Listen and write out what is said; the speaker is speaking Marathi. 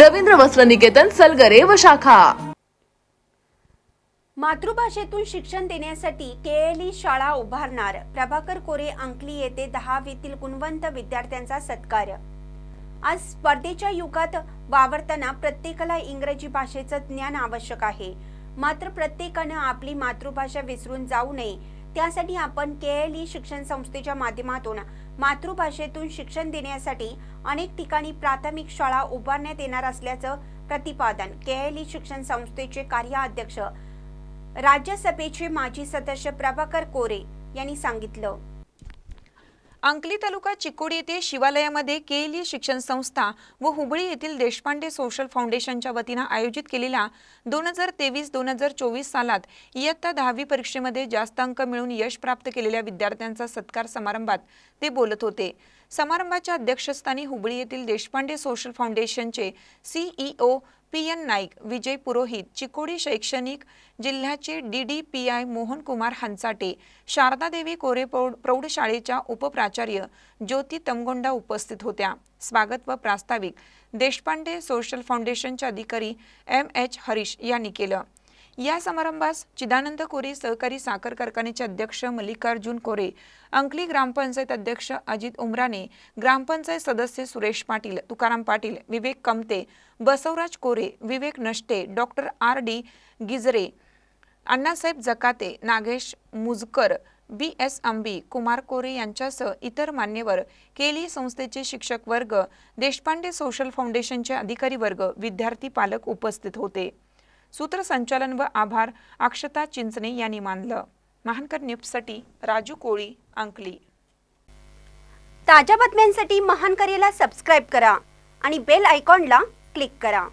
रवींद्र वस्त्र निकेतन सलगरे व शाखा. मातृभाषेतून शिक्षण देण्यासाठी केएलई शाळा उभारणार. प्रभाकर कोरे अंकली येथे दहावीतील गुणवंत विद्यार्थ्यांचा सत्कार. आज स्पर्धेच्या युगात वावरताना प्रत्येकाला इंग्रजी भाषेचं ज्ञान आवश्यक आहे. मात्र प्रत्येकानं आपली मातृभाषा विसरून जाऊ नये. त्यासाठी आपण के एल ई शिक्षण संस्थेच्या माध्यमातून मातृभाषेतून शिक्षण देण्यासाठी अनेक ठिकाणी प्राथमिक शाळा उभारण्यात येणार असल्याचं प्रतिपादन के एली शिक्षण संस्थेचे कार्याध्यक्ष राज्यसभेचे माजी सदस्य प्रभाकर कोरे यांनी सांगितलं. अंकली तालुका चिकोडी येथे शिवालयामध्ये केएलई शिक्षण संस्था व हुबळी येथील देशपांडे सोशल फाउंडेशनच्या वतीनं आयोजित केलेल्या दोन हजार तेवीस दोन हजार चोवीस सालात इयत्ता दहावी परीक्षेमध्ये जास्त अंक मिळून यश प्राप्त केलेल्या विद्यार्थ्यांचा सत्कार समारंभात ते बोलत होते. समारंभाच्या अध्यक्षस्थानी हुबळी येथील देशपांडे सोशल फाउंडेशनचे CEO P N Naik Vijay Purohit Chikodi शैक्षणिक जिल्ह्याचे D D P I Mohan Kumar Hanchate Sharadadevi Kore प्रौढ प्रौढशाळेच्या उपप्राचार्य ज्योती तमगोंडा उपस्थित होत्या. स्वागत व प्रास्ताविक देशपांडे सोशल फाउंडेशनचे अधिकारी एम एच हरीश यांनी केलं. या समारंभास चिदानंद कोरे सहकारी साखर कारखान्याचे अध्यक्ष मल्लिकार्जुन कोरे अंकली ग्रामपंचायत अध्यक्ष अजित उमराने ग्रामपंचायत सदस्य सुरेश पाटील तुकाराम पाटील विवेक Kamte Basavaraj Kore Vivek Nashte doctor R D Gijare Annasaheb Jakate Nagesh Mujkar B S Ambi Kumar Kore यांच्यासह इतर मान्यवर केली संस्थेचे शिक्षक वर्ग देशपांडे सोशल फाउंडेशनचे अधिकारी वर्ग विद्यार्थी पालक उपस्थित होते. सूत्रसंचालन व आभार अक्षता चिंचणे यांनी मानलं. महानकर न्यूजसाठी राजू कोळी अंकली. ताज्या बातम्यांसाठी महानकरेला सबस्क्राईब करा आणि बेल आयकॉनला क्लिक करा.